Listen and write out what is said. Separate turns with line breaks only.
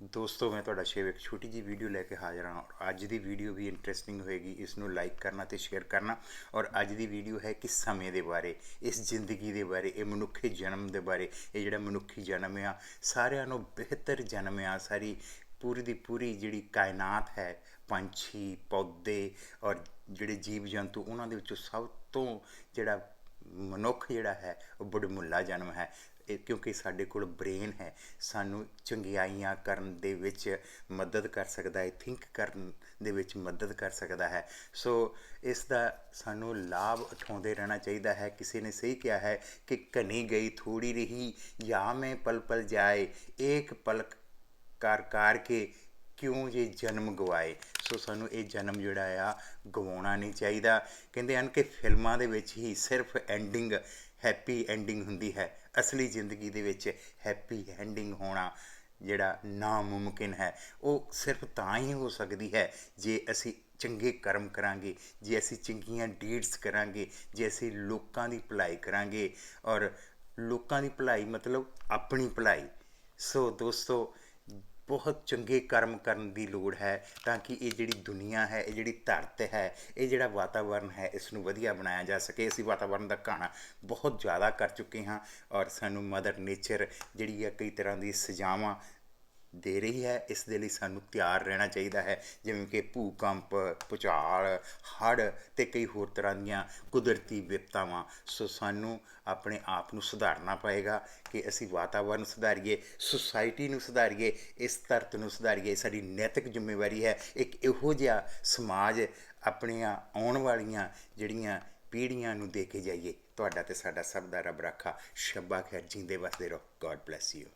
ਦੋਸਤੋ, ਮੈਂ ਤੁਹਾਡਾ ਸ਼ੇਵ ਇੱਕ ਛੋਟੀ ਜੀ ਵੀਡੀਓ ਲੈ ਕੇ ਹਾਜ਼ਰ ਹਾਂ ਔਰ ਅੱਜ ਦੀ ਵੀਡੀਓ ਵੀ ਇੰਟਰਸਟਿੰਗ ਹੋਏਗੀ। ਇਸ ਨੂੰ ਲਾਈਕ ਕਰਨਾ ਤੇ ਸ਼ੇਅਰ ਕਰਨਾ ਔਰ ਅੱਜ ਦੀ ਵੀਡੀਓ ਹੈ ਕਿ ਸਮੇਂ ਦੇ ਬਾਰੇ, ਇਸ ਜ਼ਿੰਦਗੀ ਦੇ ਬਾਰੇ, ਇਹ ਮਨੁੱਖੀ ਜਨਮ ਦੇ ਬਾਰੇ, ਇਹ ਜਿਹੜਾ ਮਨੁੱਖੀ ਜਨਮ ਆ, ਸਾਰਿਆਂ ਨੂੰ ਬਿਹਤਰ ਜਨਮ ਆ, ਸਾਰੀ ਪੂਰੀ ਦੀ ਪੂਰੀ ਜਿਹੜੀ ਕਾਇਨਾਤ ਹੈ, ਪੰਛੀ, ਪੌਦੇ ਔਰ ਜਿਹੜੇ ਜੀਵ ਜੰਤੂ ਉਹਨਾਂ ਦੇ ਵਿੱਚੋਂ ਸਭ ਤੋਂ ਜਿਹੜਾ ਮਨੁੱਖ ਜਿਹੜਾ ਹੈ, ਉਹ ਬੜਮੁੱਲਾ ਜਨਮ ਹੈ। ਇਹ ਕਿਉਂਕਿ ਸਾਡੇ ਕੋਲ ਬ੍ਰੇਨ ਹੈ, ਸਾਨੂੰ ਚੰਗਿਆਈਆਂ ਕਰਨ ਦੇ ਵਿੱਚ ਮਦਦ ਕਰ ਸਕਦਾ ਹੈ ਥਿੰਕ ਕਰਨ ਦੇ ਵਿੱਚ ਮਦਦ ਕਰ ਸਕਦਾ ਹੈ। ਸੋ ਇਸ ਦਾ ਸਾਨੂੰ ਲਾਭ ਉਠਾਉਂਦੇ ਰਹਿਣਾ ਚਾਹੀਦਾ ਹੈ। ਕਿਸੇ ਨੇ ਸਹੀ ਕਿਹਾ ਹੈ ਕਿ ਘਨੀ ਗਈ ਥੋੜੀ ਰਹੀ, ਜਾਂ ਮੈਂ ਪਲ ਪਲ ਜਾਏ, ਏਕ ਪਲਕ ਕਰ ਕਰ ਕੇ ਕਿਉਂ ਜੇ ਜਨਮ ਗਵਾਏ? ਸੋ ਸਾਨੂੰ ਇਹ ਜਨਮ ਜਿਹੜਾ ਆ, ਗਵਾਉਣਾ ਨਹੀਂ ਚਾਹੀਦਾ। ਕਹਿੰਦੇ ਹਨ ਕਿ ਫਿਲਮਾਂ ਦੇ ਵਿੱਚ ਹੀ ਸਿਰਫ ਐਂਡਿੰਗ ਹੈਪੀ ਐਂਡਿੰਗ ਹੁੰਦੀ ਹੈ। ਅਸਲੀ ਜ਼ਿੰਦਗੀ ਦੇ ਵਿੱਚ ਹੈਪੀ ਐਂਡਿੰਗ ਹੋਣਾ ਜਿਹੜਾ ਨਾਮੁਮਕਿਨ ਹੈ, ਉਹ ਸਿਰਫ ਤਾਂ ਹੀ ਹੋ ਸਕਦੀ ਹੈ ਜੇ ਅਸੀਂ ਚੰਗੇ ਕਰਮ ਕਰਾਂਗੇ, ਜੇ ਅਸੀਂ ਚੰਗੀਆਂ ਡੀਡਸ ਕਰਾਂਗੇ, ਜੇ ਅਸੀਂ ਲੋਕਾਂ ਦੀ ਭਲਾਈ ਕਰਾਂਗੇ। ਔਰ ਲੋਕਾਂ ਦੀ ਭਲਾਈ ਮਤਲਬ ਆਪਣੀ ਭਲਾਈ। ਸੋ ਦੋਸਤੋ ਬਹੁਤ ਚੰਗੇ ਕਰਮ ਕਰਨ ਦੀ ਲੋੜ ਹੈ ਤਾਂ ਕਿ ਇਹ ਜਿਹੜੀ ਦੁਨੀਆ ਹੈ, ਇਹ ਜਿਹੜੀ ਧਰਤ ਹੈ, ਇਹ ਜਿਹੜਾ ਵਾਤਾਵਰਨ ਹੈ, ਇਸ ਨੂੰ ਵਧੀਆ ਬਣਾਇਆ ਜਾ ਸਕੇ। ਅਸੀਂ ਵਾਤਾਵਰਨ ਦਾ ਘਾਣਾ ਬਹੁਤ ਜ਼ਿਆਦਾ ਕਰ ਚੁੱਕੇ ਹਾਂ ਔਰ ਸਾਨੂੰ ਮਦਰ ਨੇਚਰ ਜਿਹੜੀ ਹੈ ਕਈ ਤਰ੍ਹਾਂ ਦੀ ਸਜ਼ਾਵਾਂ ਦੇ ਰਹੀ ਹੈ, ਇਸ ਦੇ ਲਈ ਸਾਨੂੰ ਤਿਆਰ ਰਹਿਣਾ ਚਾਹੀਦਾ ਹੈ। ਜਿਵੇਂ ਕਿ ਭੂਕੰਪ, ਭੁਚਾਲ, ਹੜ੍ਹ ਤੇ ਕਈ ਹੋਰ ਤਰ੍ਹਾਂ ਦੀਆਂ ਕੁਦਰਤੀ ਵਿਪਤਾਵਾਂ। ਸੋ ਸਾਨੂੰ ਆਪਣੇ ਆਪ ਨੂੰ ਸੁਧਾਰਨਾ ਪਏਗਾ ਕਿ ਅਸੀਂ ਵਾਤਾਵਰਨ ਸੁਧਾਰੀਏ, ਸੁਸਾਇਟੀ ਨੂੰ ਸੁਧਾਰੀਏ, ਇਸ ਧਰਤ ਨੂੰ ਸੁਧਾਰੀਏ। ਸਾਡੀ ਨੈਤਿਕ ਜ਼ਿੰਮੇਵਾਰੀ ਹੈ ਇੱਕ ਇਹੋ ਜਿਹਾ ਸਮਾਜ ਆਪਣੀਆਂ ਆਉਣ ਵਾਲੀਆਂ ਜਿਹੜੀਆਂ ਪੀੜ੍ਹੀਆਂ ਨੂੰ ਦੇ ਕੇ ਜਾਈਏ। ਤੁਹਾਡਾ ਤੇ ਸਾਡਾ ਸਭ ਦਾ ਰੱਬ ਰਾਖਾ। ਸ਼ੱਬਾ ਖੈਰ ਜਿੰਦੇ ਵਸਦੇ ਰਹੋ। God bless you